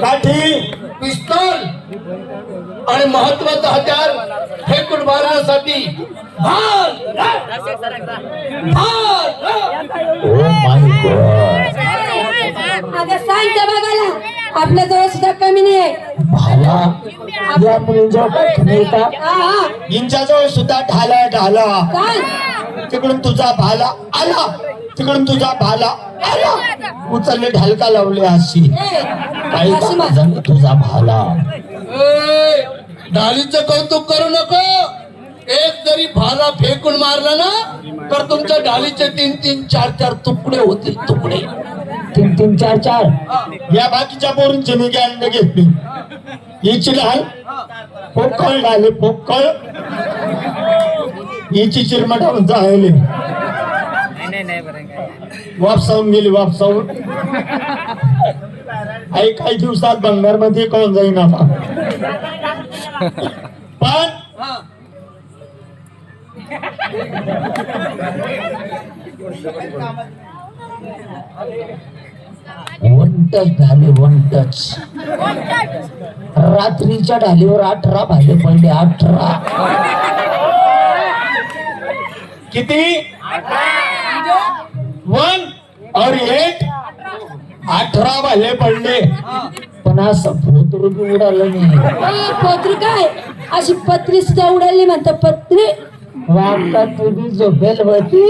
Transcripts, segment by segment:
काठी पिस्तॉल आणि महत्वाचं हत्यार अगं सांग त्या बघायला आपल्या जवळ सुद्धा कमी नाही आहे भाला या मुलींजवळ काठी नाही का हा हा यांच्याजवळ सुद्धा ढाला ढाला. सांग तिकडून तुझा भाला आला. तिकडून तुझा भाला उचलले ढालका लावले अशी. काही तुझा भाला? ए, डालीचं कौतुक करू नको. एक जरी भाला फेकून मारला ना तर तुमच्या डालीचे तीन तीन चार चार तुकडे होतील तुकडे. तीन तीन चार चार. या बाकीच्या पोरींचे मी अंडे घेतली. हिची लहान पोकळ झाले पोकळ. हिची चिरमटावून जायले वापसावून गेली वापसावून आई काही दिवसात बंगारमध्ये कोण जाईन आता पण हा. वन टच झाले वन टच रात्रीच्या ढालीवर अठरा भाले पडले अठरा. किती? वन. और एट अठरा भाले पडले. पण असं रुपये उडालं नाही. ए, पत्री काय? अशी पत्री सुद्धा उडाली म्हणतात पत्री. वाका तुझी झोपेल होती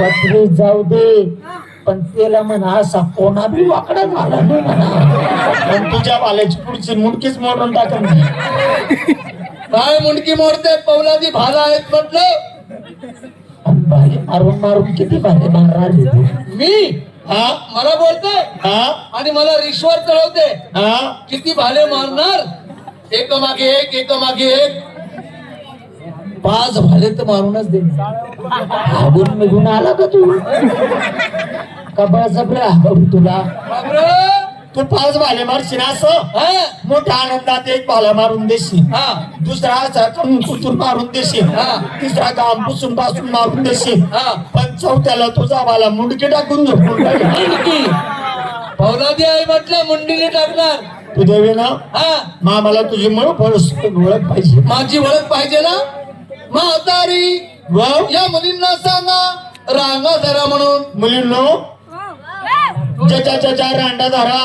पत्री जाऊ दे पण त्याला म्हणा असा कोणा बी वाकडा झाला नाही म्हणा. पण तुझ्या बाल्याची पुढची मुडकीच मोडून टाकून काय मुंडकी मोडते? पौलादी भाला आहेत म्हटलं. भाले मारून मारून किती भाले मारणार तू मी? हा? मला बोलते हा. आणि मला रिश्वर चढवते. हा. किती भाले मारणार? एक मागे एक एक मागे एक. पाच भाले तर मारूनच दे हागून निघून आला का तू? का बळजबरे हागवू तुला. बापरे! तू पाच भाले मारशील असं? हा? मोठ्या आनंदात एक भाला मारून देशील. हा. दुसरा असा कुतून मारून देशील. हा. तिसरा काम पुसून पासून मारून देशील. हा. पण चौथ्याला तुझा बाला मुंडकी टाकून झोपून पौलादी आहे म्हटलं मुंडीने टाकणार. तू देवे ना हा. मामाला तुझी मळ ओळख पाहिजे. माझी ओळख पाहिजे ना? म्हातारी या मुलींना सांगा. रांगा धरा म्हणून. मुलींनो ज्याच्या ज्याच्या रांडा धरा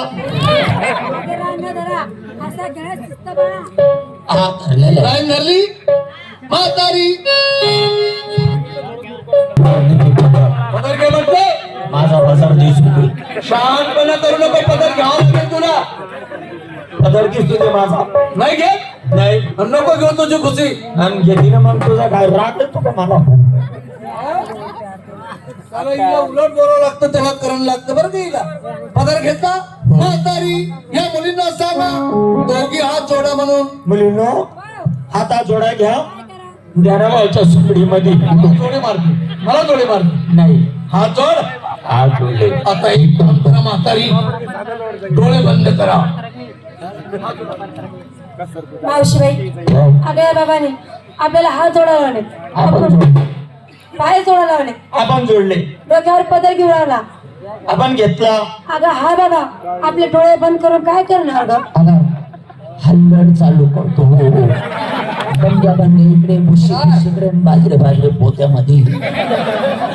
धरली? म्हातारी. पदर घे म्हणते माझा वीस रुपये शहाणपणा करू नको पदर घ्यावा लागेल तुला. पदर किती दे माझा. नाही घेत? नाही. नको घेऊ तुझी खुशी. आणि घेतली ना मग तुझा काय राग येतो का मला? उलट बोलावं लागतं तेव्हा करण लागतं बरं का पदर घेता म्हातारी या मुलींना सांगा. दोघी हात जोडा म्हणून. मुलींनो हाता जोडा घ्या. ज्ञानाबाईच्या सुकडीमध्ये जोडे मारते मला जोडे मारते नाही. हात जोड. हात जोडले. आता एक काम करा म्हातारी. डोळे बंद करा. मावशीबाई अगं या बाबाने आपल्याला हात आपण जोडले पाय जोडायला लावले आपण जोडले. डोक्यावर पदर घेऊन लावला आपण घेतला. अगं हा बाबा आपले डोळे बंद करून काय करणार ग हल्लड चालू करतो. हो हो. बंड्या बंडे इकडे भुशी इकडे बाजरे बाजरे पोत्यामध्ये.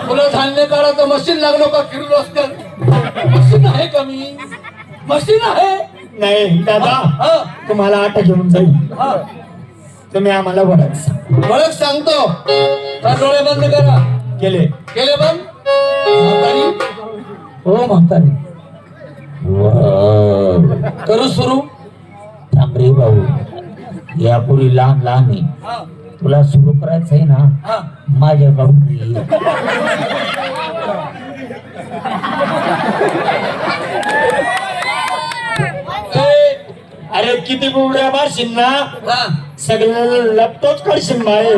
तुला धान्य काढायचं मशीन लागलो का फिरलो असतं मशीन आहे का मी? मशीन आहे. नाही दादा हा तुम्हाला आठ घेऊन जाईल. तुम्ही आम्हाला वडा ओळख सांगतो. तर डोळे बंद करा. केले. केले म्हातारी हो म्हातारी. करू सुरू? थांब रे भाऊ. यापूर्वी लहान लहान आहे तुला सुरू करायचं आहे ना हा. माझ्याकडून ये. ए, अरे किती बुबड्या मारशील ना? सगळ्याला लपतोच करशील बाहेर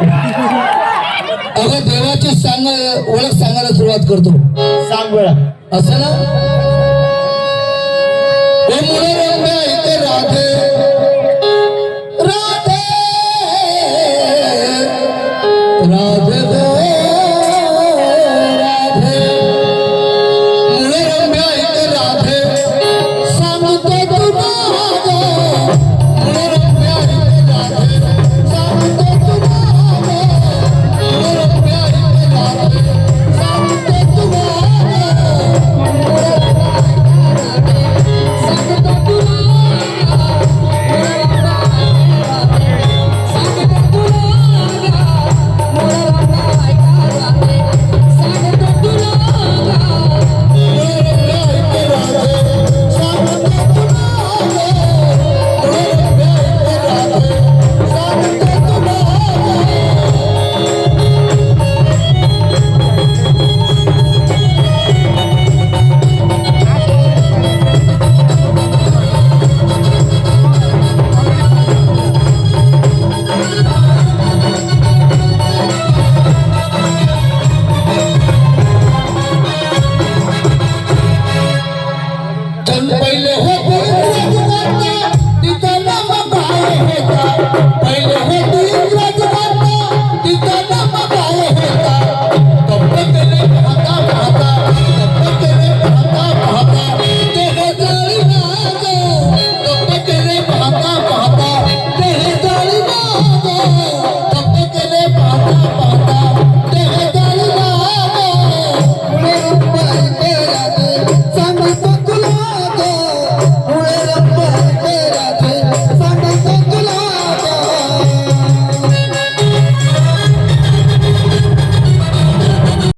अगं देवाची सांग ओळख सांगायला सुरुवात करतो. सांग बरं. असं ना?